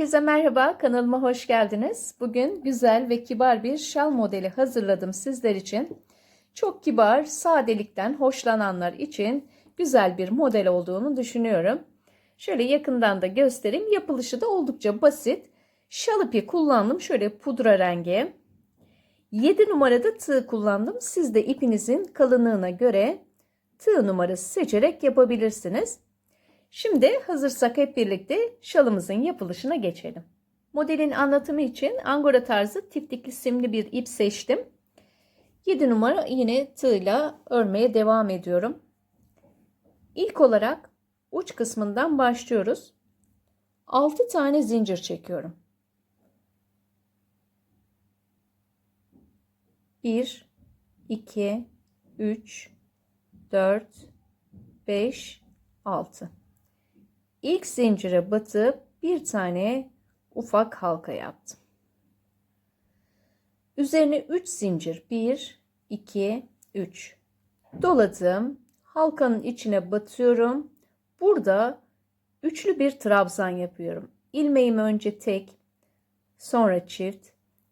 Herkese merhaba, kanalıma hoş geldiniz. Bugün güzel ve kibar bir şal modeli hazırladım sizler için. Çok kibar, sadelikten hoşlananlar için güzel bir model olduğunu düşünüyorum. Şöyle yakından da göstereyim. Yapılışı da oldukça basit. Şal ipi kullandım. Şöyle pudra rengi. 7 numarada tığ kullandım. Siz de ipinizin kalınlığına göre tığ numarası seçerek yapabilirsiniz. Şimdi hazırsak hep birlikte şalımızın yapılışına geçelim. Modelin anlatımı için angora tarzı tiftikli simli bir ip seçtim. 7 numara yine tığla örmeye devam ediyorum. İlk olarak uç kısmından başlıyoruz. 6 tane zincir çekiyorum. 1 2 3 4 5 6 İlk zincire batıp bir tane ufak halka yaptım. Üzerine 3 zincir 1 2 3 doladım. Halkanın içine batıyorum. Burada üçlü bir trabzan yapıyorum. İlmeğimi önce tek, sonra çift,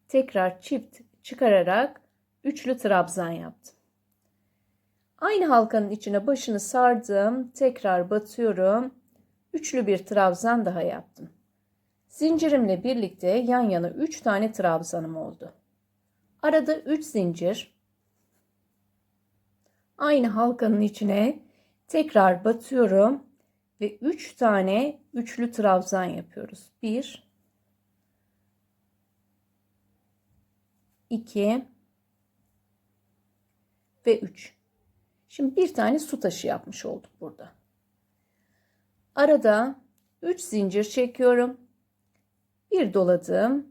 tekrar çift çıkararak üçlü trabzan yaptım. Aynı halkanın içine başını sardım. Tekrar batıyorum üçlü bir trabzan daha yaptım. Zincirimle birlikte yan yana 3 tane trabzanım oldu. Arada 3 zincir. Aynı halkanın içine tekrar batıyorum ve 3 tane üçlü trabzan yapıyoruz. 1 2 ve 3. Şimdi bir tane su taşı yapmış olduk burada. Arada 3 zincir çekiyorum. Bir doladım.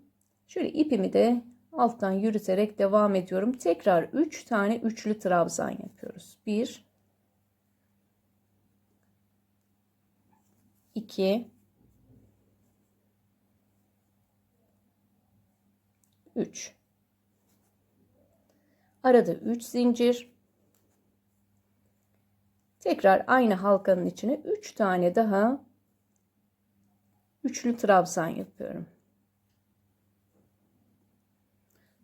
Şöyle ipimi de alttan yürüterek devam ediyorum. Tekrar 3 tane üçlü trabzan yapıyoruz. 1 2 3 Arada 3 zincir Tekrar aynı halkanın içine 3 tane daha üçlü trabzan yapıyorum.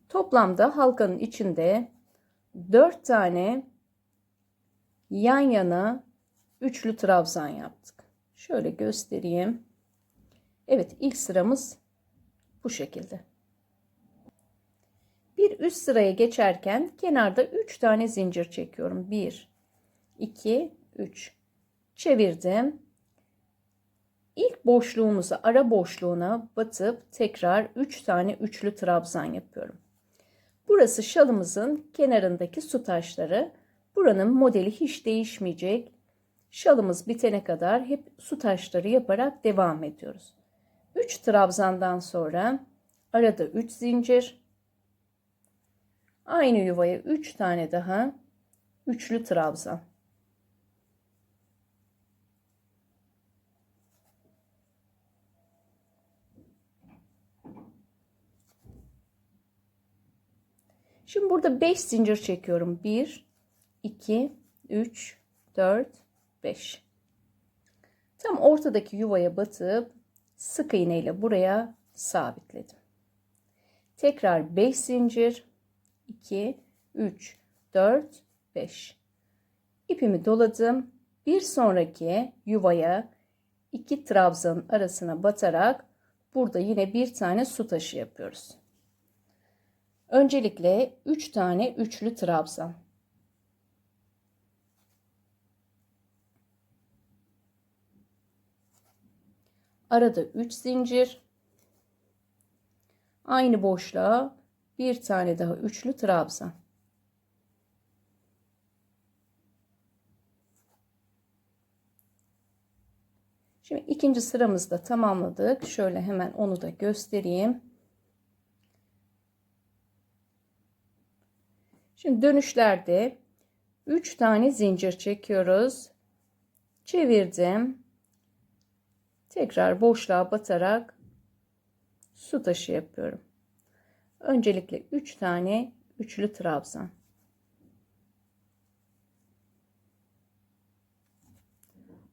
Toplamda halkanın içinde 4 tane yan yana üçlü trabzan yaptık. Şöyle göstereyim. Evet ilk sıramız bu şekilde. Bir üst sıraya geçerken kenarda 3 tane zincir çekiyorum. 1 2, 3. Çevirdim. İlk boşluğumuza, ara boşluğuna batıp tekrar 3 tane üçlü trabzan yapıyorum. Burası şalımızın kenarındaki su taşları. Buranın modeli hiç değişmeyecek. Şalımız bitene kadar hep su taşları yaparak devam ediyoruz. 3 trabzandan sonra arada 3 zincir. Aynı yuvaya 3 tane daha üçlü trabzan. Şimdi burada 5 zincir çekiyorum. 1, 2, 3, 4, 5. Tam ortadaki yuvaya batıp sık iğne ile buraya sabitledim. Tekrar 5 zincir. 2, 3, 4, 5. İpimi doladım. Bir sonraki yuvaya iki trabzanın arasına batarak burada yine bir tane su taşı yapıyoruz. Öncelikle 3 tane üçlü trabzan. Arada 3 zincir. Aynı boşluğa bir tane daha üçlü trabzan. Şimdi ikinci sıramızda tamamladık. Şöyle hemen onu da göstereyim. Şimdi dönüşlerde 3 tane zincir çekiyoruz. Çevirdim. Tekrar boşluğa batarak su taşı yapıyorum. Öncelikle 3 tane üçlü trabzan.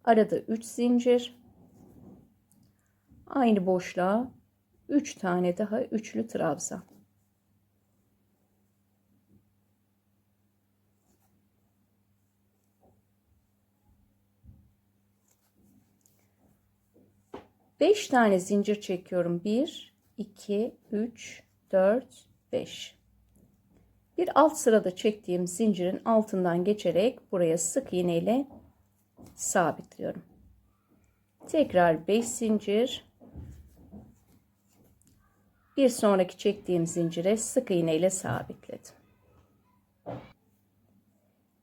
Arada 3 zincir. Aynı boşluğa 3 tane daha üçlü trabzan. Beş tane zincir çekiyorum. Bir, iki, üç, dört, beş. Bir alt sırada çektiğim zincirin altından geçerek buraya sık iğne ile sabitliyorum. Tekrar 5 zincir. Bir sonraki çektiğim zincire sık iğne ile sabitledim.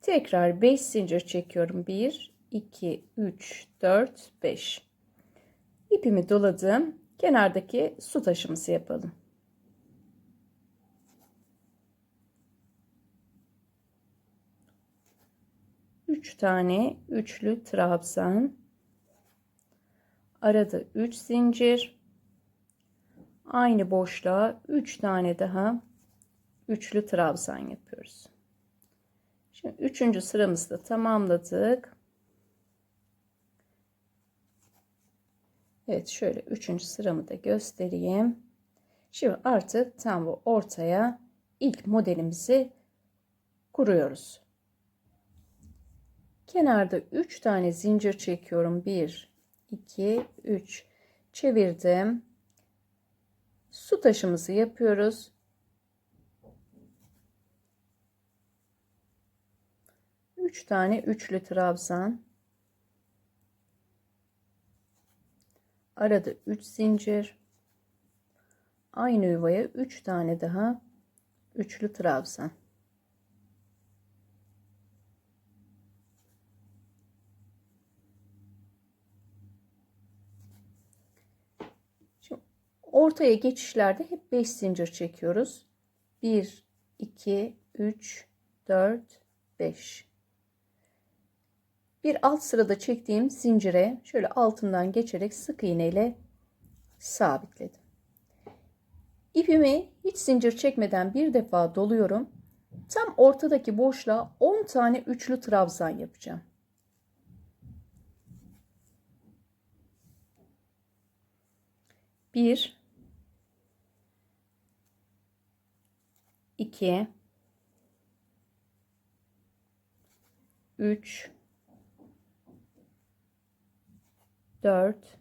Tekrar 5 zincir çekiyorum. 1 2 3 4 5. İpimi doladım. Kenardaki su taşımızı yapalım. Üç tane üçlü trabzan. Arada 3 zincir. Aynı boşluğa 3 tane daha üçlü trabzan yapıyoruz. Şimdi üçüncü sıramızı da tamamladık. Evet şöyle üçüncü sıramı da göstereyim. Şimdi artık tam bu ortaya ilk modelimizi kuruyoruz. Kenarda 3 tane zincir çekiyorum. 1 2 3 çevirdim. Su taşımızı yapıyoruz. Üç tane üçlü trabzan. Arada 3 zincir. Aynı yuvaya 3 tane daha üçlü trabzan. Şimdi ortaya geçişlerde hep 5 zincir çekiyoruz. 1 2 3 4 5 bir alt sırada çektiğim zincire şöyle altından geçerek sık iğne ile sabitledim. İpimi hiç zincir çekmeden bir defa doluyorum. Tam ortadaki boşluğa 10 tane üçlü trabzan yapacağım. Bir, iki, üç, 4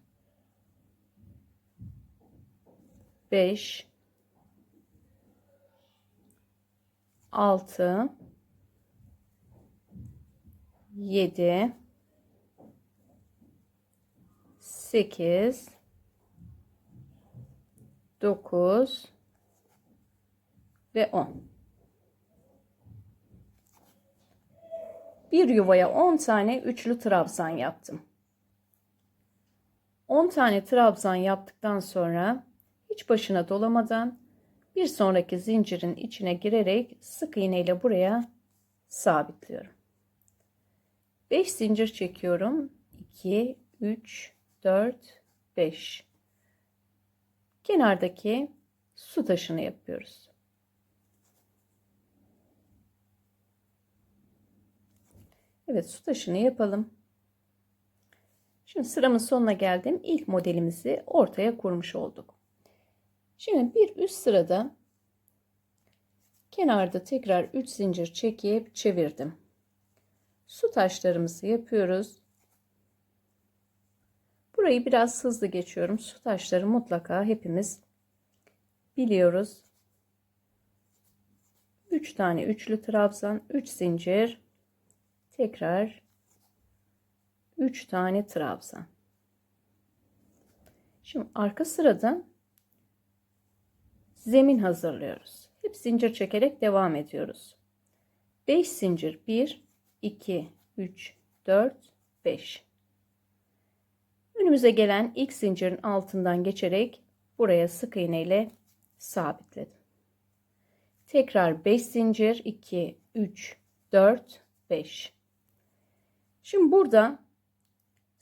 5 6 7 8 9 ve 10 bir yuvaya 10 tane üçlü trabzan yaptım. 10 tane trabzan yaptıktan sonra hiç başına dolamadan bir sonraki zincirin içine girerek sık iğne ile buraya sabitliyorum. 5 zincir çekiyorum. 2 3 4 5 Kenardaki su taşını yapıyoruz. Evet su taşını yapalım. Şimdi sıramın sonuna geldim. İlk modelimizi ortaya kurmuş olduk. Şimdi bir üst sırada kenarda tekrar 3 zincir çekip çevirdim. Su taşlarımızı yapıyoruz. Burayı biraz hızlı geçiyorum. Su taşları mutlaka hepimiz biliyoruz. 3 tane üçlü trabzan, 3 zincir. Tekrar 3 tane trabzan. Şimdi arka sırada zemin hazırlıyoruz. Hep zincir çekerek devam ediyoruz. 5 zincir 1 2 3 4 5 Önümüze gelen ilk zincirin altından geçerek buraya sık iğne ile sabitledim. Tekrar 5 zincir 2 3 4 5 Şimdi burada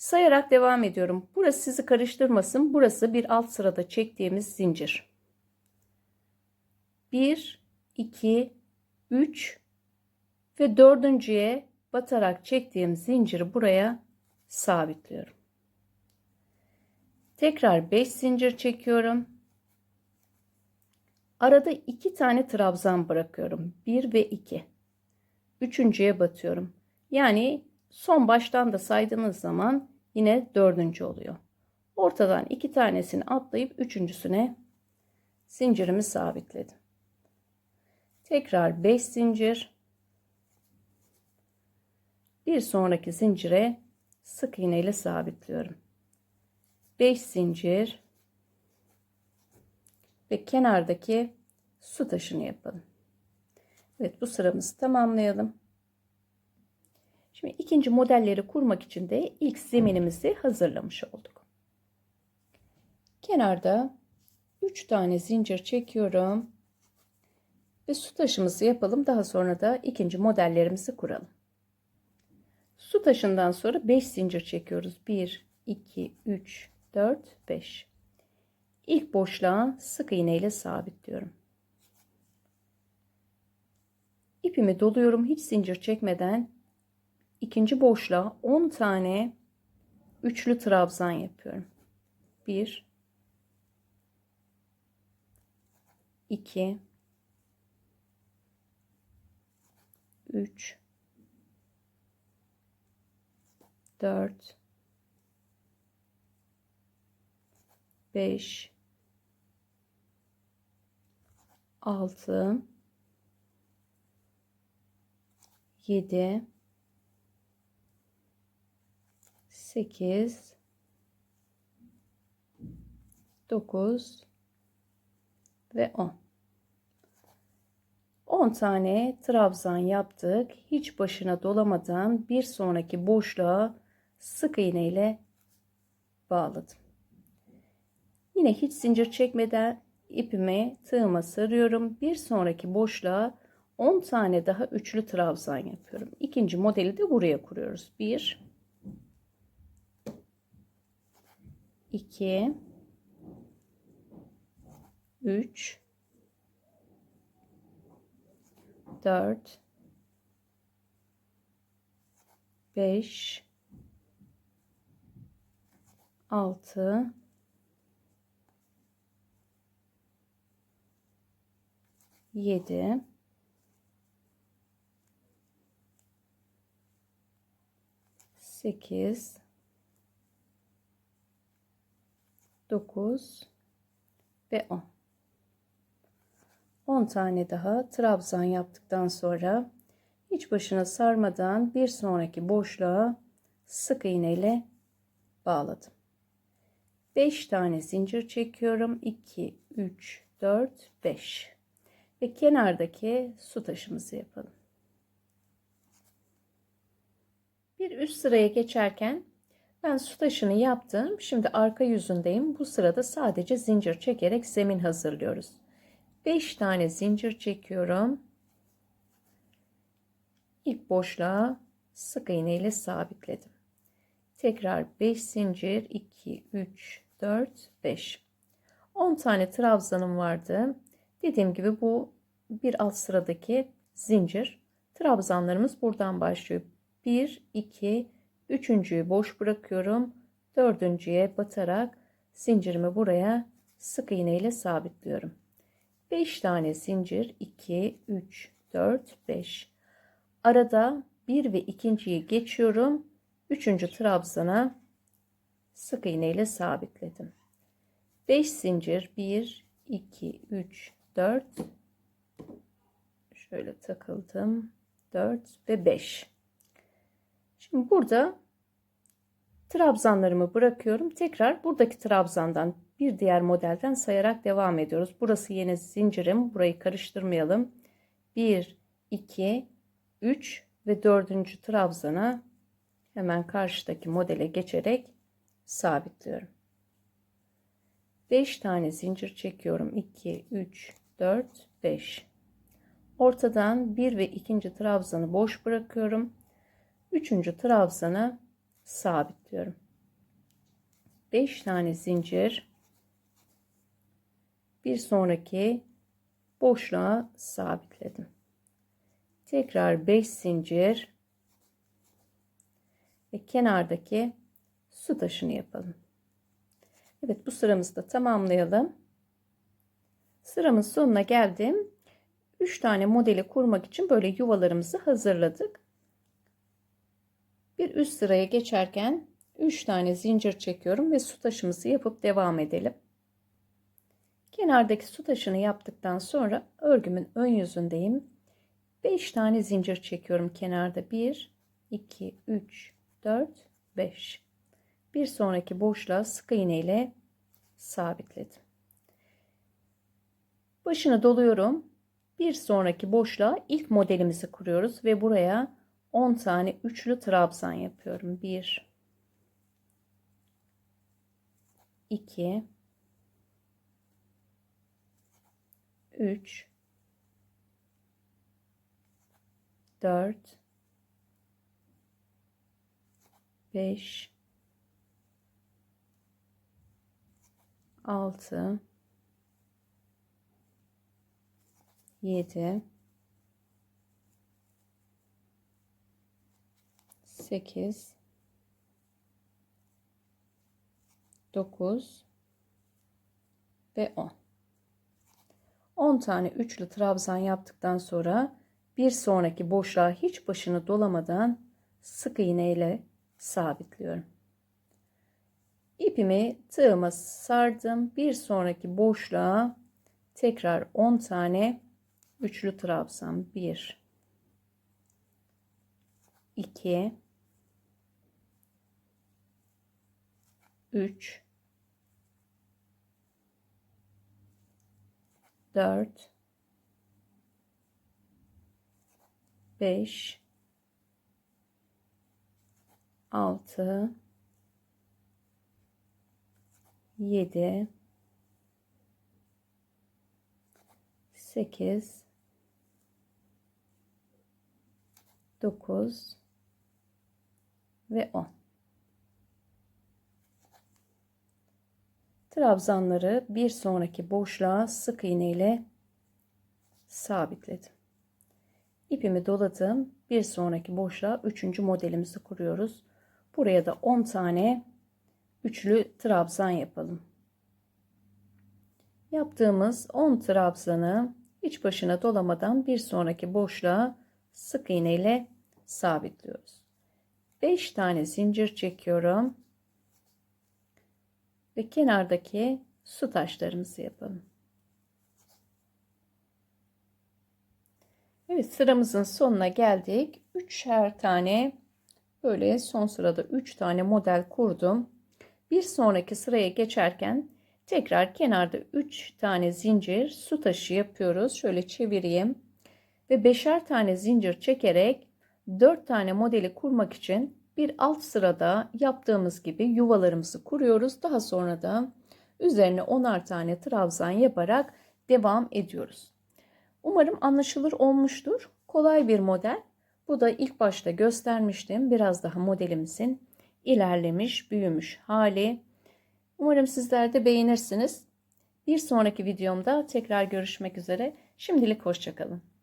Sayarak devam ediyorum. Burası sizi karıştırmasın. Burası bir alt sırada çektiğimiz zincir. 1, 2, 3 ve dördüncüye batarak çektiğim zinciri buraya sabitliyorum. Tekrar 5 zincir çekiyorum. Arada 2 tane trabzan bırakıyorum. 1 ve 2. Üçüncüye batıyorum. Yani son baştan da saydığınız zaman yine dördüncü oluyor. Ortadan iki tanesini atlayıp üçüncüsüne zincirimi sabitledim. Tekrar 5 zincir. Bir sonraki zincire sık iğne ile sabitliyorum. 5 zincir ve kenardaki su taşını yapalım. Evet bu sıramızı tamamlayalım. Şimdi ikinci modelleri kurmak için de ilk zeminimizi hazırlamış olduk. Kenarda 3 tane zincir çekiyorum. Ve su taşımızı yapalım. Daha sonra da ikinci modellerimizi kuralım. Su taşından sonra 5 zincir çekiyoruz. 1, 2, 3, 4, 5. İlk boşluğa sık iğne ile sabitliyorum. İpimi doluyorum hiç zincir çekmeden. İkinci boşluğa 10 tane üçlü trabzan yapıyorum. 1 2 3 4 5 6 7 8 9 ve 10 10 tane trabzan yaptık. Hiç başına dolamadan bir sonraki boşluğa sık iğne ile bağladım. Yine hiç zincir çekmeden ipimi tığıma sarıyorum. Bir sonraki boşluğa 10 tane daha üçlü trabzan yapıyorum. İkinci modeli de buraya kuruyoruz. 1 2 3 4 5 6 7 8 9 ve 10 10 tane daha trabzan yaptıktan sonra hiç başına sarmadan bir sonraki boşluğa sık iğne ile bağladım. 5 tane zincir çekiyorum. 2, 3, 4, 5. Ve kenardaki su taşımızı yapalım. Bir üst sıraya geçerken ben su taşını yaptım. Şimdi arka yüzündeyim. Bu sırada sadece zincir çekerek zemin hazırlıyoruz. 5 tane zincir çekiyorum. İlk boşluğa sık iğne ile sabitledim. Tekrar 5 zincir 2 3 4 5 10 tane trabzanım vardı. Dediğim gibi bu bir alt sıradaki zincir. Trabzanlarımız buradan başlıyor. 1 2 üçüncüyü boş bırakıyorum. Dördüncüye batarak zincirimi buraya sık iğne ile sabitliyorum. 5 tane zincir 2 3 4 5 arada 1 ve ikinciyi geçiyorum 3. trabzana sık iğne ile sabitledim 5 zincir 1 2 3 4 şöyle takıldım 4 ve 5 şimdi burada trabzanlarımı bırakıyorum tekrar buradaki trabzandan bir diğer modelden sayarak devam ediyoruz. Burası yine zincirim. Burayı karıştırmayalım. 1, 2, 3 ve 4. trabzana hemen karşıdaki modele geçerek sabitliyorum. 5 tane zincir çekiyorum. 2, 3, 4, 5. Ortadan 1 ve 2. trabzanı boş bırakıyorum. 3. trabzana sabitliyorum. 5 tane zincir bir sonraki boşluğa sabitledim. Tekrar 5 zincir ve kenardaki su taşını yapalım. Evet bu sıramızı da tamamlayalım. Sıramın sonuna geldim. 3 tane modeli kurmak için böyle yuvalarımızı hazırladık. Bir üst sıraya geçerken 3 tane zincir çekiyorum ve su taşımızı yapıp devam edelim. Kenardaki su taşını yaptıktan sonra örgümün ön yüzündeyim. 5 tane zincir çekiyorum kenarda. 1, 2, 3, 4, 5. Bir sonraki boşluğa sık iğne ile sabitledim. Başını doluyorum. Bir sonraki boşluğa ilk modelimizi kuruyoruz ve buraya 10 tane üçlü trabzan yapıyorum. 1 2 3 4 5 6 7 8 9 ve 10 10 tane üçlü trabzan yaptıktan sonra bir sonraki boşluğa hiç başını dolamadan sık iğne ile sabitliyorum. İpimi tığıma sardım. Bir sonraki boşluğa tekrar 10 tane üçlü trabzan. 1 2 3 4 5 6 7 8 9 ve 10 trabzanları bir sonraki boşluğa sık iğne ile sabitledim. İpimi doladım. Bir sonraki boşluğa üçüncü modelimizi kuruyoruz. Buraya da 10 tane üçlü trabzan yapalım. Yaptığımız 10 trabzanı iç başına dolamadan bir sonraki boşluğa sık iğne ile sabitliyoruz. 5 tane zincir çekiyorum. Ve kenardaki su taşlarımızı yapalım. Evet sıramızın sonuna geldik. Üçer tane böyle son sırada 3 tane model kurdum. Bir sonraki sıraya geçerken tekrar kenarda 3 tane zincir su taşı yapıyoruz. Şöyle çevireyim. Ve beşer tane zincir çekerek 4 tane modeli kurmak için bir alt sırada yaptığımız gibi yuvalarımızı kuruyoruz. Daha sonra da üzerine 10'ar tane trabzan yaparak devam ediyoruz. Umarım anlaşılır olmuştur. Kolay bir model. Bu da ilk başta göstermiştim. Biraz daha modelimizin ilerlemiş, büyümüş hali. Umarım sizler de beğenirsiniz. Bir sonraki videomda tekrar görüşmek üzere. Şimdilik hoşçakalın.